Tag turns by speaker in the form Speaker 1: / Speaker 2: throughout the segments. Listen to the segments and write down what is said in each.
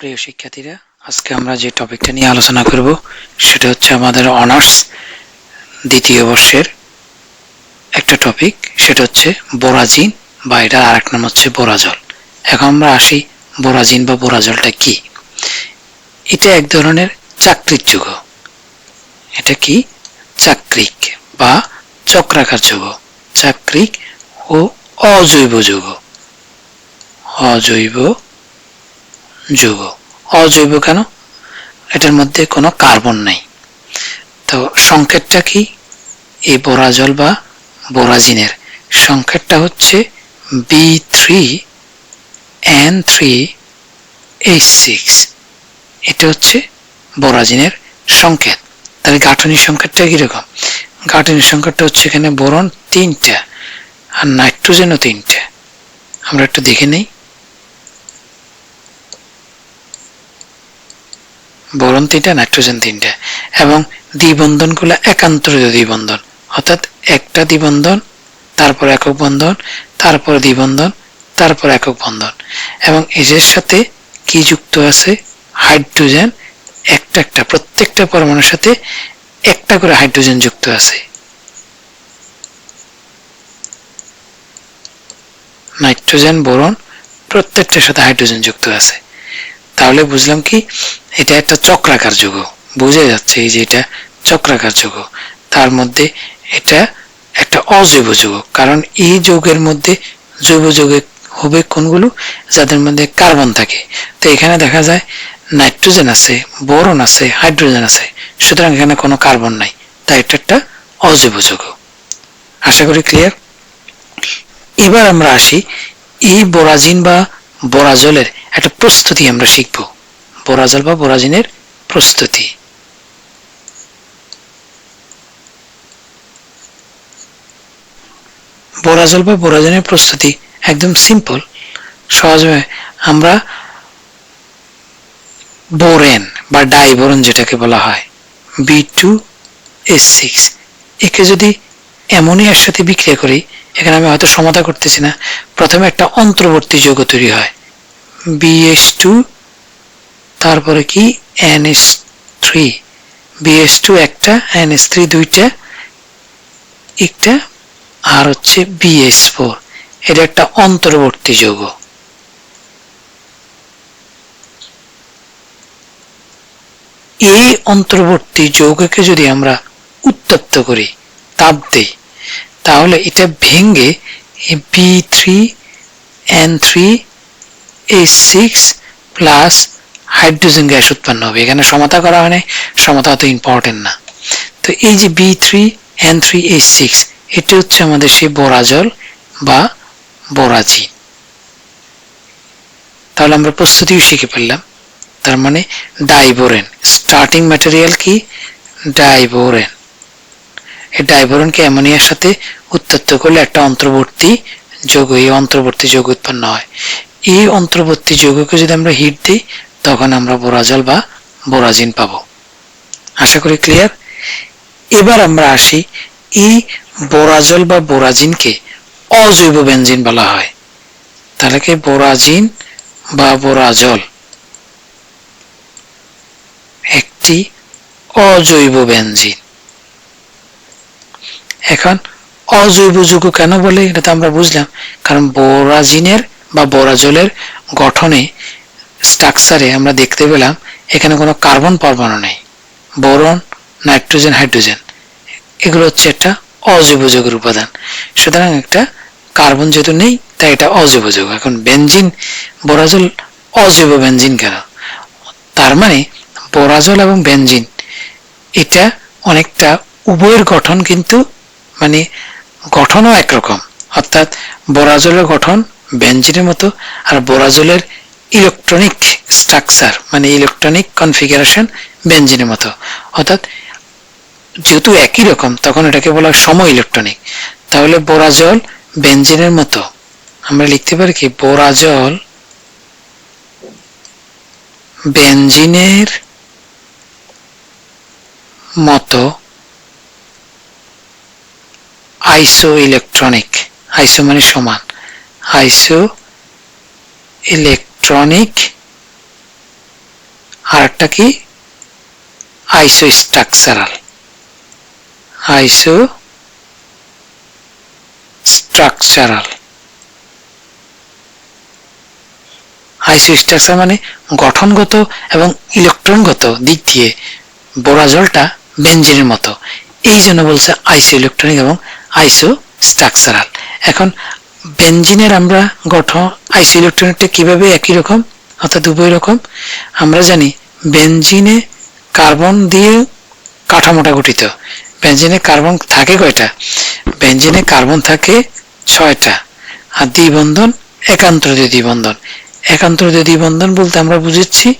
Speaker 1: প্রিয় শিক্ষার্থীরা, আজকে আমরা যে টপিকটা নিয়ে আলোচনা করব, সেটা হচ্ছে আমাদের অনার্স দ্বিতীয় বর্ষের একটা টপিক, সেটা হচ্ছে বোরাজিন বা এটার আরেক নাম হচ্ছে বোরাজল। এখন আমরা আসি বোরাজিন বা বোরাজলটা কি? এটা এক ধরনের চাকরির যুগ। এটা কি? চাকরিক বা চক্রাকার যুগ। চাকরিক ও অজৈব যুগ। অজৈব যৌগ অজৈব কেন? এটার মধ্যে কোনো কার্বন নাই। তো সংকেতটা কি? এই বোরাজল বা বোরাজিনের। সংকেতটা হচ্ছে B three N three H six এটা হচ্ছে বোরাজিনের সংকেত। তাহলে গাঠনিক সংকেতটা কীরকম? গাঠনিক সংকেতটা হচ্ছে এখানে বোরন তিনটা আর নাইট্রোজেনও তিনটা। আমরা একটু দেখে নেই। বোরন তিনটা নাইট্রোজেন তিনটা। এবং দ্বিবন্ধনগুলো একান্তরিত দ্বিবন্ধন। অর্থাৎ একটা দ্বিবন্ধন, তারপর একক বন্ধন, তারপর দ্বিবন্ধন, তারপর একক বন্ধন। এবং এদের সাথে কি যুক্ত আছে? হাইড্রোজেন, একটা একটা, প্রত্যেকটা পরমাণুর সাথে একটা করে হাইড্রোজেন যুক্ত আছে। নাইট্রোজেন, বোরন, প্রত্যেকটার সাথে হাইড্রোজেন যুক্ত আছে। তাহলে বুঝলাম কি, এটা একটা চক্রাকার যুগ। বোঝা যাচ্ছে যে এটা চক্রাকার যুগ। তার মধ্যে এটা একটা অজৈব যুগ। কারণ এই যৌগের মধ্যে জৈব যৌগে হবে কোনগুলো? যাদের মধ্যে কার্বন থাকে। তো এখানে দেখা যায় নাইট্রোজেন আছে, বোরন আছে, হাইড্রোজেন আছে। সুতরাং এখানে কোনো কার্বন নাই। তাই এটা একটা অজৈব যৌগ। আশা করি ক্লিয়ার এবার আমরা আসি এই বোরাজিন বা বোরাজলের একটা প্রস্তুতি আমরা শিখব। বোরাজল বা বোরাজিনের প্রস্তুতি। বোরাজল বা বোরাজিনের প্রস্তুতি একদম সিম্পল সহজভাবে আমরা বোরেন বা ডাইবোরন যেটাকে বলা হয়, বি টু এস সিক্স। একে যদি অ্যামোনিয়ার সাথে বিক্রিয়া করি, এখানে আমি হয়তো সমাধা করতেছি না প্রথমে একটা অন্তর্বর্তী যৌগ তৈরি হয়। বিএস টু তারপরে কি? এনএস থ্রি বিএস টু একটা এনএস থ্রি দুইটা, একটা, আর হচ্ছে বিএস ফোর এটা একটা অন্তর্বর্তী যৌগ। এই অন্তর্বর্তী যৌগকে যদি আমরা উত্তপ্ত করি, তাপ দেই, তাহলে এটা ভেঙে B three N three H six plus hydrogen gas উৎপন্ন হবে। এখানে সমতা করা হয় সমতা অত ইম্পর্টেন্ট না। তো এই যে B three N three H six এটি হচ্ছে আমাদের সেই বোরাজল বা বোরাজি। তাহলে আমরা প্রস্তুতিও শিখে ফেললাম। তার মানে ডাইবোরেন। স্টার্টিং ম্যাটেরিয়াল কি? ডাইবোরেন। এই ডাইবোরনকে অ্যামোনিয়ার সাথে উত্তপ্ত করলে একটা অন্তর্বর্তী যোগ এই অন্তর্বর্তী যোগ উৎপন্ন হয়। এই অন্তর্বর্তী যৌগকে যদি আমরা হিট দিই, তখন আমরা বোরাজল বা বোরাজিন পাবো। আশা করি ক্লিয়ার এবার আমরা আসি, এই বোরাজল বা বোরাজিনকে অজৈব বেঞ্জিন বলা হয়। তাহলে কি বোরাজিন বা বোরাজল একটি অজৈব বেঞ্জিন এখন অজৈব যৌগ কেন বলে, এটা তো আমরা বুঝলাম। কারণ বোরাজিনের বা বোরাজলের গঠনে স্ট্রাকচারে আমরা দেখতে পেলাম, এখানে কোনো কার্বন পরমাণু নেই। Boron, nitrogen, hydrogen. এগুলো হচ্ছে একটা অজৈব যৌগের উপাদান। সুতরাং একটা কার্বন যেহেতু নেই, তাই এটা অজৈব যৌগ। এখন বেঞ্জিন বোরাজল অজৈব বেঞ্জিন কেন? তার মানে বোরাজল এবং বেঞ্জিন এটা অনেকটা উভয়ের গঠন কিন্তু মানে গঠনও একরকম। অর্থাৎ বোরাজলের গঠন, বেঞ্জিনের মতো, আর বোরাজলের ইলেকট্রনিক স্ট্রাকচার মানে ইলেকট্রনিক কনফিগারেশন বেঞ্জিনের মতো। অর্থাৎ যেহেতু একই রকম, তখন এটাকে বলা সম ইলেকট্রনিক। তাহলে বোরাজল বেঞ্জিনের মতো। আমরা লিখতে পারি কি? বোরাজল বেঞ্জিনের মতো আইসো ইলেকট্রনিক আইসো মানে সমান। আইসো ইলেকট্রনিক আর একটা কি? আইসো স্ট্রাকচারাল আইসো স্ট্রাকচারাল আইসো স্ট্রাকচার মানে গঠনগত এবং ইলেকট্রনগত দিক দিয়ে বোরা জলটা বেঞ্জিনের মতো। এই জন্য বলছে আইসো ইলেকট্রনিক এবং আইসো স্ট্রাকচারাল। এখন বেঞ্জিনের আমরা গঠন, আইসো ইলেকট্রনিকটা কীভাবে একই রকম অর্থাৎ উভয় রকম? আমরা জানি বেঞ্জিনে কার্বন দিয়ে কাঠামোটা গঠিত। বেঞ্জিনে কার্বন থাকে কয়টা? বেঞ্জিনে কার্বন থাকে ছয়টা। আর দ্বিবন্ধন একান্ত দ্বিবন্ধন। একান্তরীয় দ্বিবন্ধন বলতে আমরা বুঝেছি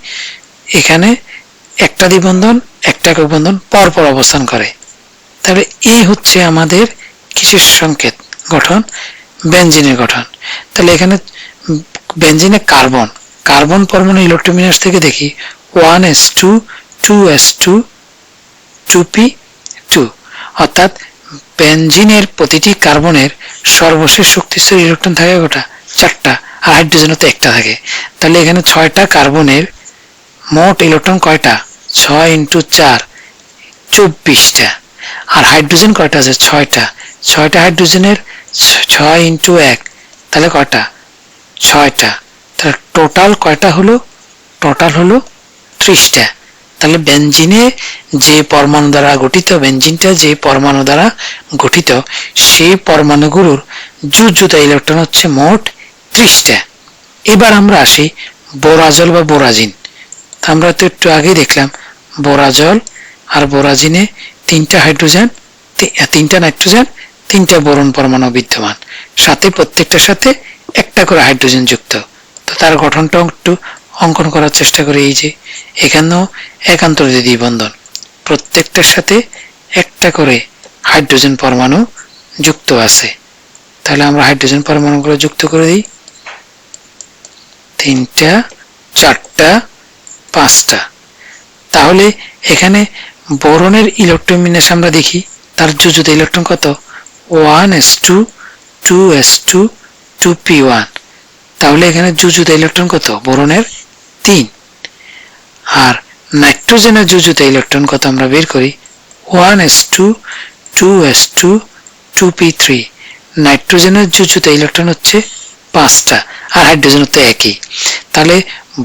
Speaker 1: এখানে একটা দ্বিবন্ধন, একটা বন্ধন পরপর অবস্থান করে। তাহলে এই হচ্ছে আমাদের কিসের সংকেত? গঠন? বেঞ্জিনের গঠন। তাহলে এখানে বেঞ্জিনে কার্বন। কার্বন পরমাণু ইলেকট্রোমিনাস থেকে দেখি one S two two S two two P, two. অর্থাৎ বেঞ্জিনের প্রতিটি কার্বনের সর্বশেষ শক্তিশালী ইলেকট্রন থাকে গোটা চারটা। আর হাইড্রোজেনও তো একটা থাকে। তাহলে এখানে ছয়টা কার্বনের মোট ইলেকট্রন কয়টা? ছয় ইন্টু চার, চব্বিশটা। আর হাইড্রোজেন কয়টা আছে? ছয়টা। ছয়টা হাইড্রোজেনের ছয় ইন্টু এক। তাহলে কয়টা? ছয়টা। তাহলে টোটাল কয়টা হলো? টোটাল হলো ত্রিশটা। তাহলে বেঞ্জিনে যে পরমাণু দ্বারা গঠিত বেঞ্জিনটা যে পরমাণু দ্বারা গঠিত, সেই পরমাণুগুলোর জুজুতা ইলেকট্রন হচ্ছে মোট ত্রিশটা। এবার আমরা আসি বোরাজল বা বোরাজিন। আমরা তো একটু আগেই দেখলাম, বোরাজল আর বোরাজিনে তিনটা হাইড্রোজেন তিনটা নাইট্রোজেন তিনটা বোরন পরমাণু বিদ্যমান। সাথে প্রত্যেকটার সাথে একটা করে হাইড্রোজেন যুক্ত। তো তার গঠনটা একটু অঙ্কন করার চেষ্টা করি এই যে, এখানেও একান্তরিত দ্বিবন্ধন প্রত্যেকটার সাথে একটা করে হাইড্রোজেন পরমাণু যুক্ত আছে। তাহলে আমরা হাইড্রোজেন পরমাণুগুলো যুক্ত করে দিই। তিনটা, চারটা, পাঁচটা। তাহলে এখানে বোরনের ইলেকট্রোমিনেস আমরা দেখি, তার যুজুতে ইলেকট্রন কত? One S two two S two two P one তাহলে এখানে যুজুত ইলেকট্রন কত? বোরনের তিন। আর নাইট্রোজেনের যুজুত ইলেকট্রন কত আমরা বের করি? One S two two S two two P three নাইট্রোজেনের যুজুত ইলেকট্রন হচ্ছে পাঁচটা, আর হাইড্রোজেন তো একই। তাহলে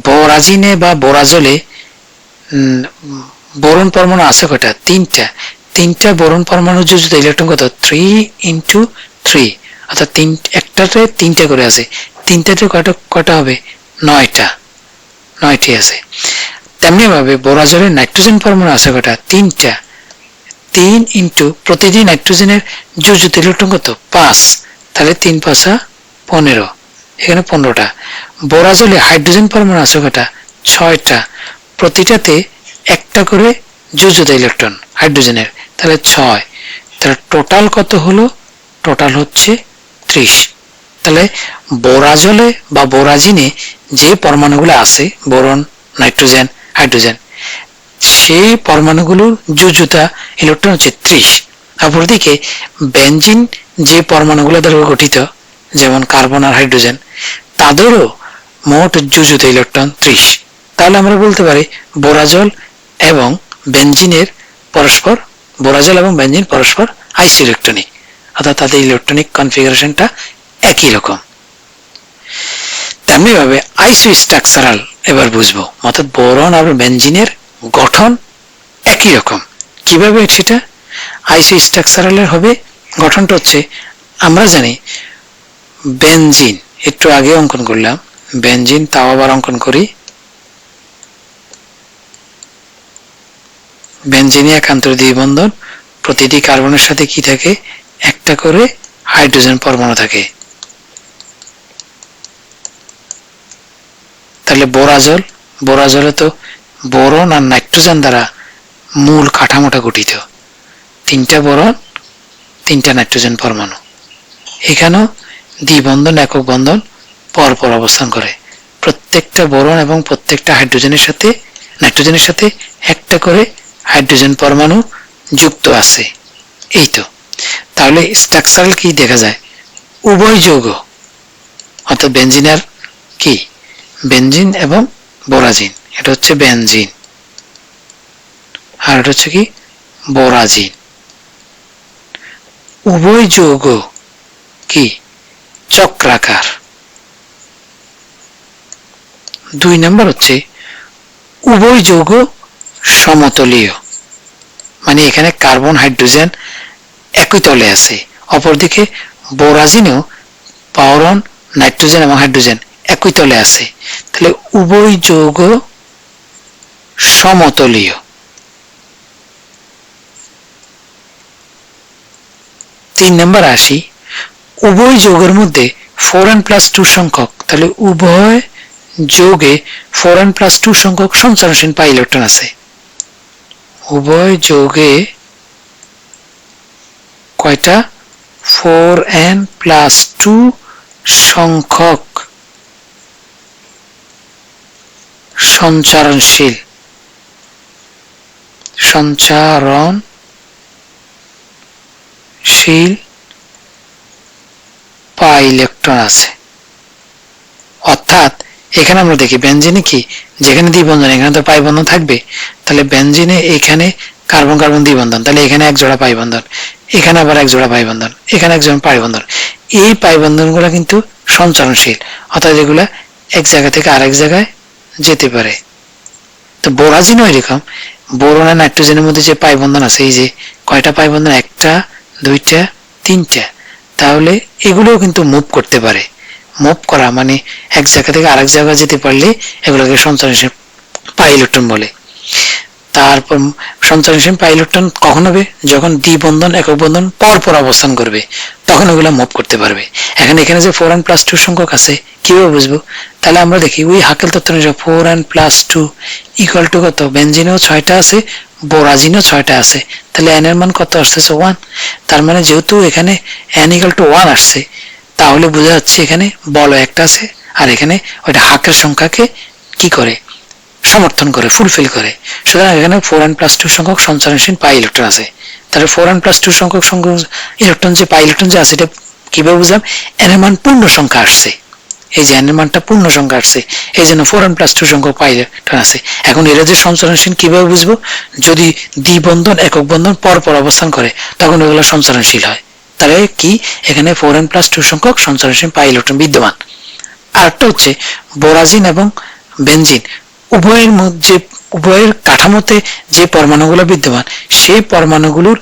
Speaker 1: বোরাজিনে বা বোরাজলে বোরন পরমাণু আছে কয়টা? তিনটা। তিনটা বোরন পরমাণু যুক্ত ইলেকট্রন কত থ্রি ইন্টু থ্রি অর্থাৎ তিন, একটাতে তিনটা করে আছে, তিনটাতে কয়টা কয়টা হবে? নয়টা, নয়টি আছে। তেমনি ভাবে বোরাজলের নাইট্রোজেন পরমাণু আছে কয়টা? তিনটা। তিন ইন্টু প্রতিটি নাইট্রোজেনের যুক্ত ইলেকট্রন কত পাঁচ, তাহলে তিন পাঁচা পনেরো, এখানে পনেরোটা। বোরাজলে হাইড্রোজেন পরমাণু আছে কয়টা? ছয়টা। প্রতিটাতে একটা করে যুজুত ইলেকট্রন হাইড্রোজেনের। তাহলে ছয়। তাহলে টোটাল কত হলো? টোটাল হচ্ছে ত্রিশ। তাহলে বোরাজলে বা বোরাজিনে যে পরমাণুগুলো আছে, বোরন, নাইট্রোজেন, হাইড্রোজেন, সেই পরমাণুগুলোর যুজুতা ইলেকট্রন হচ্ছে ত্রিশ। অপরদিকে বেঞ্জিন যে পরমাণুগুলো দ্বারা গঠিত, যেমন কার্বন আর হাইড্রোজেন, তাদেরও মোট যুজুত ইলেকট্রন ত্রিশ। তাহলে আমরা বলতে পারি বোরাজল এবং বেঞ্জিনের পরস্পর বোরাজল এবং বেঞ্জিন পরস্পর আইসি ইলেকট্রনিক অর্থাৎ তাদের ইলেকট্রনিক কনফিগারেশনটা একই রকম। তেমনি ভাবে আইসো স্ট্রাকচারাল এবার বুঝব। অর্থাৎ বোরন আর বেঞ্জিনের গঠন একই রকম। কীভাবে সেটা আইসো স্ট্রাকচারালের হবে? গঠনটা হচ্ছে, আমরা জানি বেনজিন, একটু আগে অঙ্কন করলাম। বেনজিন তাও আবার অঙ্কন করি। বেনজিনে একান্তর দ্বিবন্ধন, প্রতিটি কার্বনের সাথে কি থাকে? একটা করে হাইড্রোজেন পরমাণু থাকে। তাহলে বোরাজল, বোরাজলে তো বোরন আর নাইট্রোজেন দ্বারা মূল কাঠামোটা গঠিত। তিনটা বোরন, তিনটা নাইট্রোজেন পরমাণু। এখানেও দ্বিবন্ধন, একক বন্ধন পরপর অবস্থান করে। প্রত্যেকটা বোরন এবং প্রত্যেকটা হাইড্রোজেনের সাথে, নাইট্রোজেনের সাথে একটা করে হাইড্রোজেন পরমাণু যুক্ত আছে। এই তো। তাহলে স্ট্রাকচারাল কি দেখা যায়? উভয় যৌগ, অর্থাৎ বেঞ্জিনার কি? বেঞ্জিন এবং বোরাজিন এটা হচ্ছে বেনজিন আর এটা হচ্ছে কি? বোরাজিন উভয় যৌগ কি? চক্রাকার। দুই নম্বর হচ্ছে উভয় যৌগ সমতলীয়। মানে এখানে কার্বন, হাইড্রোজেন একই তলে আছে। অপরদিকে বোরাজিনেও পাওরন নাইট্রোজেন এবং হাইড্রোজেন একই তলে আছে। তাহলে উভয় যৌগ সমতলীয়। তিন নম্বর আসি, উভয় যৌগের মধ্যে ফোর এন প্লাস টু সংখ্যক, তাহলে উভয় যোগে ফোর এন প্লাস টু সংখ্যক সঞ্চারণশীল পাই ইলেকট্রন আছে। উভয় যোগে কয়টা? ফোর এন প্লাস টু সংখ্যক সঞ্চারণশীল। সঞ্চারণশীল পাই ইলেকট্রন আছে। অর্থাৎ এখানে আমরা দেখি বেঞ্জিনে কি? যেখানে দ্বিবন্ধন, এখানে তো পাই বন্ধন থাকবে। তাহলে বেঞ্জিনে এখানে কার্বন কার্বন দ্বিবন্ধন। তাহলে এখানে এক জোড়া পাই বন্ধন এখানে আবার এক জোড়া পাই বন্ধন এখানে এক জোড়া পাই বন্ধন এই পাই বন্ধনগুলা কিন্তু সঞ্চারণশীল, অর্থাৎ এগুলা এক জায়গা থেকে আরেক জায়গায় যেতে পারে। তো বোরাজিনও এরকম। বোরন আর নাইট্রোজেনের মধ্যে যে পাই বন্ধন আছে, এই যে কয়টা পাই বন্ধন একটা, দুইটা, তিনটা। তাহলে এগুলোও কিন্তু মুভ করতে পারে। মুভ করা মানে এক জায়গা থেকে আরেক জায়গায় যেতে পারলে এগুলোকে সঞ্চারণশীল পাই ইলেকট্রন বলে। তারপর সঞ্চারণশীল পাই ইলেকট্রন কখন হবে? যখন দ্বিবন্ধন একক বন্ধন পর পর অবস্থান করবে, তখন ওগুলো মুভ করতে পারবে। এখন, এখানে যে ফোর অ্যান্ড প্লাস টু সংখ্যক আছে, কীভাবে বুঝব? তাহলে আমরা দেখি, ওই হাকেল তত্ত্ব অনুযায়ী four and plus two equal to কত? বেঞ্জিনেও ছয়টা আছে, বোরাজিনও ছয়টা আছে। তাহলে এন এর মান কত আসতেছে? ওয়ান তার মানে যেহেতু এখানে এন ইকুয়াল টু ওয়ান আসছে তাহলে বোঝা যাচ্ছে এখানে বল একটা আছে, আর এখানে ওইটা হাকের সংখ্যাকে কি করে? সমর্থন করে ফুলফিল করে। সুতরাং এখানে ফোর অ্যান্ড প্লাস টু সংখ্যক সঞ্চারণশীল পাই ইলেকট্রন আছে। তাহলে ফোর অ্যান্ড প্লাস টু সংখ্যক সংখ্যক ইলেকট্রন যে পাই ইলেকট্রন যে আছে, এটা কীভাবে বুঝলাম? এন এর মান পূর্ণ সংখ্যা আসছে। এই যে এন এর মানটা পূর্ণ সংখ্যা আসছে, এই জন্য ফোর অ্যান্ড প্লাস টু সংখ্যক পাই ইলেকট্রন আছে। এখন এরা যে সঞ্চারণশীল কীভাবে বুঝব? যদি দ্বিবন্ধন একক বন্ধন পর পর অবস্থান করে, তখন ওগুলো সঞ্চারণশীল হয়। তাহলে কি? এখানে ফোর এন প্লাস টু সংখ্যক সঞ্চারণশীল পাই ইলেকট্রন বিদ্যমান। আরেকটা হচ্ছে বোরাজিন এবং বেনজিন। উভয়ের মধ্যে উভয়ের কাঠামোতে যে পরমাণুগুলো বিদ্যমান, সেই পরমাণুগুলোর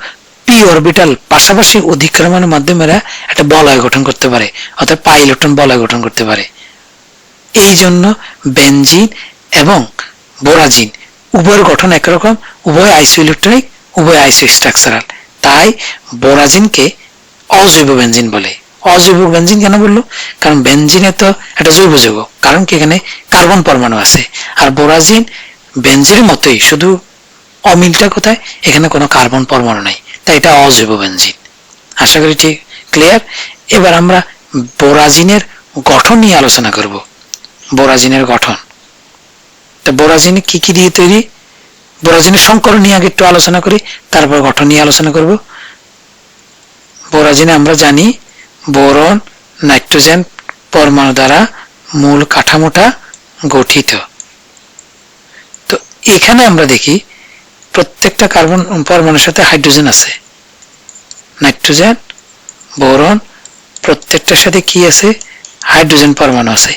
Speaker 1: পি অরবিটাল পাশাপাশি অধিক্রমণের মাধ্যমে একটা বলয় গঠন করতে পারে, অর্থাৎ পাই ইলেকট্রন বলয় গঠন করতে পারে। এই জন্য বেনজিন এবং বোরাজিন উভয়ের গঠন একরকম, উভয় আইসো ইলেকট্রনিক উভয় আইসো স্ট্রাকচারাল তাই বোরাজিনকে অজৈব বেঞ্জিন বলে। অজৈব বেঞ্জিন কেন বলল? কারণ বেঞ্জিনে তো একটা জৈব যৌগ। কারণ কি এখানে? কার্বন পরমাণু আছে। আর বোরাজিন বেঞ্জিনের মতোই, শুধু অমিলটা কোথায়? এখানে কোনো কার্বন পরমাণু নাই। তাই এটা অজৈব বেঞ্জিন আশা করি ঠিক ক্লিয়ার এবার আমরা বোরাজিনের গঠন নিয়ে আলোচনা করব। বোরাজিনের গঠন। তো বোরাজিন কি কি দিয়ে তৈরি? বোরাজিনের সংকরণ নিয়ে আগে একটু আলোচনা করি, তারপর গঠন নিয়ে আলোচনা করব। বোরাজিনে আমরা জানি বোরন, নাইট্রোজেন পরমাণু দ্বারা মূল কাঠামোটা গঠিত। তো এখানে আমরা দেখি প্রত্যেকটা কার্বন পরমাণুর সাথে হাইড্রোজেন আছে। নাইট্রোজেন, বোরন, প্রত্যেকটার সাথে কি আছে? হাইড্রোজেন পরমাণু আছে।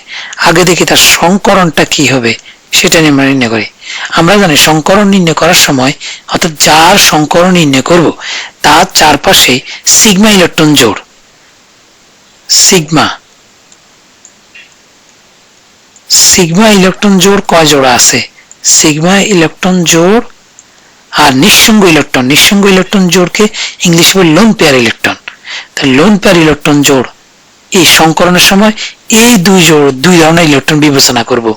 Speaker 1: আগে দেখি তার সংকরণটা কি হবে? সেটা আমরা নির্ণয় করি। আমরা জানি সংকরণ নির্ণয় করার সময় অর্থাৎ যার সংকরণ নির্ণয় করব, তার চারপাশে সিগমা ইলেকট্রন জোড়। সিগমা। সিগমা ইলেকট্রন জোড় কয় জোড়া আছে? সিগমা ইলেকট্রন জোড় আর নিঃসঙ্গ ইলেকট্রন। নিঃসঙ্গ ইলেকট্রন জোড়কে ইংলিশ বলে লোন পেয়ার ইলেকট্রন তাহলে লোন পেয়ার ইলেকট্রন জোড় এই সংকরণের সময় এই দুই জোড়, দুই ধরনের ইলেকট্রন বিবেচনা করব।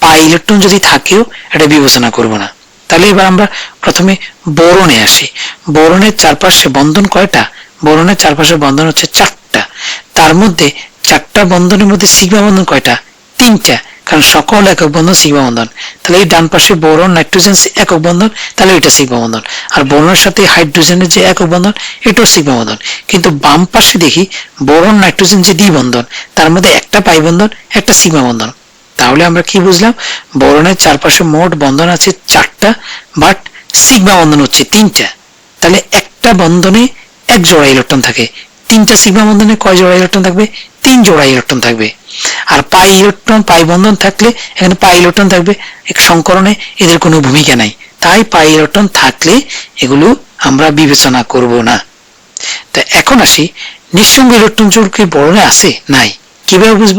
Speaker 1: পাই ইলেকট্রন যদি থাকেও এটা বিবেচনা করব না। তাহলে এবার আমরা প্রথমে বরণে আসি। বরণের চারপাশে বন্ধন কয়টা? বরণের চারপাশে বন্ধন হচ্ছে চারটা। তার মধ্যে চারটা বন্ধনের মধ্যে সিগমা বন্ধন কয়টা? তিনটা। কারণ সকল একক বন্ধন সিগমা বন্ধন। তাহলে এই ডান পাশে বোরন, নাইট্রোজেন একক বন্ধন, তাহলে এটা সিগমা বন্ধন। আর বোরনের সাথে হাইড্রোজেনের যে একক বন্ধন, এটাও সিগমা বন্ধন। কিন্তু বাম পাশে দেখি বোরন, নাইট্রোজেন যে দ্বিবন্ধন তার মধ্যে একটা পাই বন্ধন, একটা সিগমা বন্ধন। তাহলে আমরা কি বুঝলাম? বরণের চারপাশে মোট বন্ধন আছে চারটা বাট সিগমা বন্ধন হচ্ছে তিনটা। তাহলে একটা বন্ধনে এক জোড়া ইলেকট্রন থাকে। তিনটা সিগমা বন্ধনে কয় জোড়া ইলেকট্রন থাকবে? তিন জোড়া ইলেকট্রন থাকবে। আর পাই ইলেকট্রন পাই বন্ধন থাকলে এখানে পাই ইলেকট্রন থাকবে। এক সংকরণে এদের কোনো ভূমিকা নাই। তাই পাই ইলেকট্রন থাকলে এগুলো আমরা বিবেচনা করব না। তা এখন আসি। নিঃসঙ্গ ইলেকট্রন জোড় কি বোরনে আছে? নাই। কীভাবে বুঝব?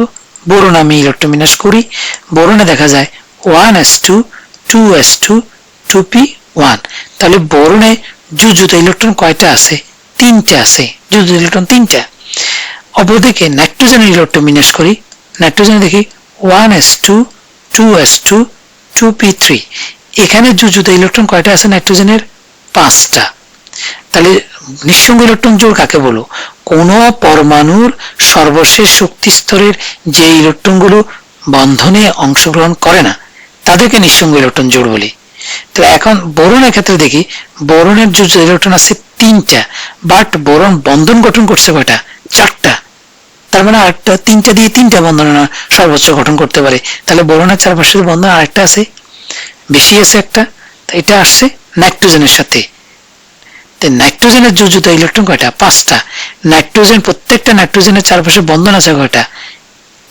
Speaker 1: বোরন আমি ইলেকট্রন বিন্যাস করি। বোরনে দেখা যায় one S two two S two two P one তাহলে বোরনে যুযুত ইলেকট্রন কয়টা আছে? তিনটা আছে। যুযুত ইলেকট্রন তিনটা। অপরদিকে নাইট্রোজেন ইলেকট্রন বিন্যাস করি। নাইট্রোজেনে দেখি one S two two S two two P three এখানে যুযুত ইলেকট্রন কয়টা আছে? নাইট্রোজেনের পাঁচটা। তাহলে নিঃসঙ্গ ইলেকট্রন জোড় কাকে বলো? কোন পরমাণুর সর্বশেষ শক্তি স্তরের যে ইলেকট্রনগুলো বন্ধনে অংশগ্রহণ করে না, তাদেরকে নিঃসঙ্গ ইলেকট্রন জোড় বলি। তো এখন বোরনের ক্ষেত্রে দেখি, বোরনের যে ইলেকট্রন আছে তিনটা, বাট বোরন বন্ধন গঠন করছে কয়টা? চারটা। তার মানে আরেকটা তিনটা দিয়ে তিনটা বন্ধন সর্বোচ্চ গঠন করতে পারে। তাহলে বোরনের চারপাশের বন্ধন আরেকটা আছে, বেশি আছে একটা এটা আসছে নাইট্রোজেনের সাথে। নাইট্রোজেনের যোজিত ইলেকট্রন কয়টা? পাঁচটা। নাইট্রোজেন, প্রত্যেকটা নাইট্রোজেনের চারপাশে বন্ধন আছে কয়টা?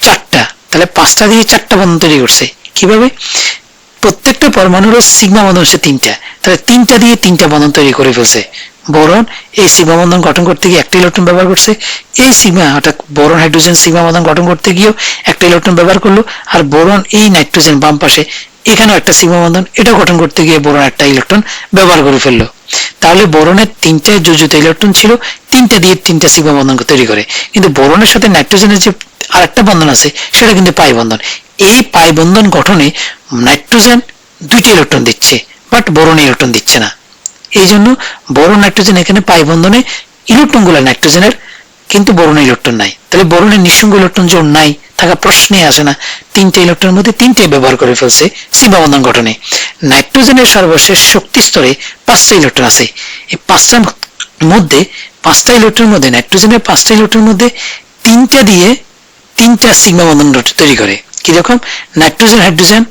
Speaker 1: চারটা। তাহলে পাঁচটা দিয়ে চারটা বন্ধন তৈরি করছে। কীভাবে? প্রত্যেকটা পরমাণুর সিগমা বন্ধন হচ্ছে তিনটা। তাহলে তিনটা দিয়ে তিনটা বন্ধন তৈরি করে ফেলছে। বোরন, এই সিগমা বন্ধন গঠন করতে গিয়ে একটা ইলেকট্রন ব্যবহার করছে। এই সিগমা, অর্থাৎ বোরন, হাইড্রোজেন সিগমা বন্ধন গঠন করতে গিয়েও একটা ইলেকট্রন ব্যবহার করল। আর বোরন, এই নাইট্রোজেন বাম পাশে, এখানেও একটা সিগমা বন্ধন এটা গঠন করতে গিয়ে বোরন একটা ইলেকট্রন ব্যবহার করে ফেলল। তাহলে বোরনের তিনটা যোজিত ইলেকট্রন ছিল, তিনটা দিয়ে তিনটা সিগমা বন্ধন তৈরি করে। কিন্তু বোরনের সাথে নাইট্রোজেনের যে আরেকটা বন্ধন আছে, সেটা কিন্তু পাই বন্ধন। এই পাই বন্ধন গঠনে নাইট্রোজেন দুইটি ইলেকট্রন দিচ্ছে, বাট বোরন ইলেকট্রন দিচ্ছে না। এই জন্য বোরন নাইট্রোজেন এখানে পাই বন্ধনে ইলেকট্রনগুলো নাইট্রোজেনের কিন্তু বোরনে ইলেকট্রন নাই। তাহলে বোরনের নিঃসঙ্গ ইলেকট্রন জোর নাই, থাকা প্রশ্নই আসে না। তিনটে ইলেকট্রনের মধ্যে তিনটে ব্যবহার করে ফেলছে সীমা বন্ধন গঠনে। নাইট্রোজেনের সর্বশেষ শক্তি স্তরে পাঁচটা ইলেকট্রন আছে। এই পাঁচটার মধ্যে, পাঁচটা ইলেকট্রনের মধ্যে, নাইট্রোজেনের পাঁচটা ইলেকট্রনের মধ্যে তিনটা দিয়ে তিনটা সিগমা বন্ধন তৈরি করে। কীরকম নাইট্রোজেন, হাইড্রোজেন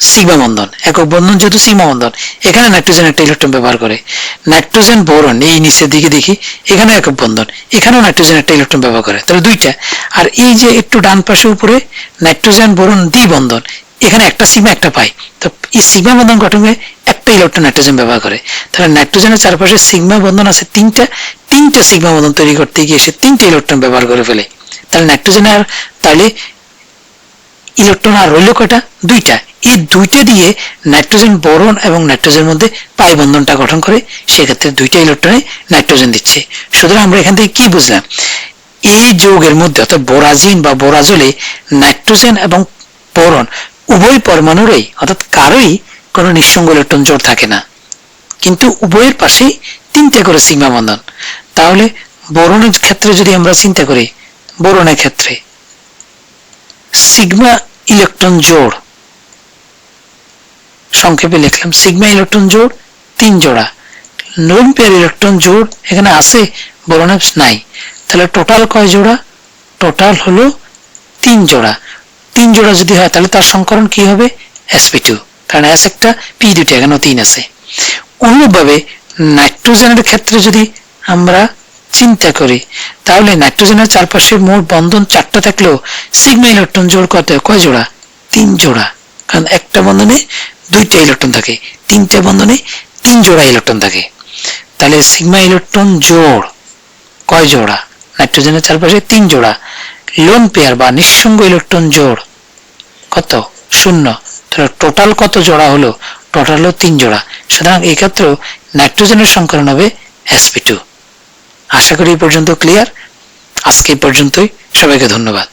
Speaker 1: সিগমা বন্ধন একক বন্ধন যেহেতু সিগমা বন্ধন এখানে নাইট্রোজেন একটা ইলেকট্রন ব্যবহার করে। নাইট্রোজেন বোরন, এই নিচের দিকে দেখি, এখানে একক বন্ধন, এখানেও নাইট্রোজেন একটা ইলেকট্রন ব্যবহার করে। তাহলে দুইটা। আর এই যে একটু ডান পাশে উপরে, নাইট্রোজেন বোরন দ্বি বন্ধন এখানে একটা সিগমা একটা পাই। তো এই সিগমা বন্ধন গঠনে একটা ইলেকট্রন নাইট্রোজেন ব্যবহার করে। তাহলে নাইট্রোজেনের চারপাশে সিগমা বন্ধন আছে তিনটা তিনটা সিগমা বন্ধন তৈরি করতে গিয়ে সে তিনটা ইলেকট্রন ব্যবহার করে ফেলে। তাহলে নাইট্রোজেনের তাহলে ইলেকট্রন আর রইল কয়টা? দুইটা। এই দুইটা দিয়ে নাইট্রোজেন বোরন এবং নাইট্রোজেনের মধ্যে পাই বন্ধনটা গঠন করে সেক্ষেত্রে দুইটা ইলেকট্রনে নাইট্রোজেন দিচ্ছে। সুতরাং আমরা এখান থেকে কি বুঝলাম? এই যৌগের মধ্যে অর্থাৎ বোরাজিন বা বোরাজলে নাইট্রোজেন এবং বোরন উভয় পরমাণুরই, অর্থাৎ কারোই কোনো নিঃসঙ্গ ইলেকট্রন জোড় থাকে না। কিন্তু উভয়ের পাশেই তিনটে করে সিগমা বন্ধন। তাহলে বরণের ক্ষেত্রে যদি আমরা চিন্তা করি, বরণের ক্ষেত্রে সিগমা ইলেকট্রন জোড় সংক্ষেপে লিখলাম, সিগমা ইলেকট্রন জোড় তিন জোড়া। লোন পেয়ার ইলেকট্রন জোড় এখানে আছে বোরনে নাই। তাহলে টোটাল কয় জোড়া? টোটাল হলো তিন জোড়া। তিন জোড়া যদি হয়, তাহলে তার সংকরণ কি হবে? এসপি টু কারণ এস একটা পি দুটি এখানেও তিন আছে। অনুরূপভাবে নাইট্রোজেনের ক্ষেত্রে যদি আমরা চিন্তা করি, তাহলে নাইট্রোজেনের চারপাশে মোট বন্ধন চারটা থাকলেও সিগমা ইলেকট্রন জোড় কত? কয় জোড়া? তিন জোড়া। কারণ একটা বন্ধনে দুইটা ইলেকট্রন থাকে, তিনটা বন্ধনে তিন জোড়া ইলেকট্রন থাকে। তাহলে সিগমা ইলেকট্রন জোড়, কয় জোড়া? নাইট্রোজেনের চারপাশে তিন জোড়া। লোন পেয়ার বা নিঃসঙ্গ ইলেকট্রন জোড়, কত? শূন্য। তাহলে টোটাল কত জোড়া হলো? টোটাল হলো তিন জোড়া। সুতরাং এই ক্ষেত্রেও নাইট্রোজেনের সংকরণ হবে এসপি টু আশা করি এই পর্যন্ত ক্লিয়ার আজকে এই পর্যন্তই। সবাইকে ধন্যবাদ।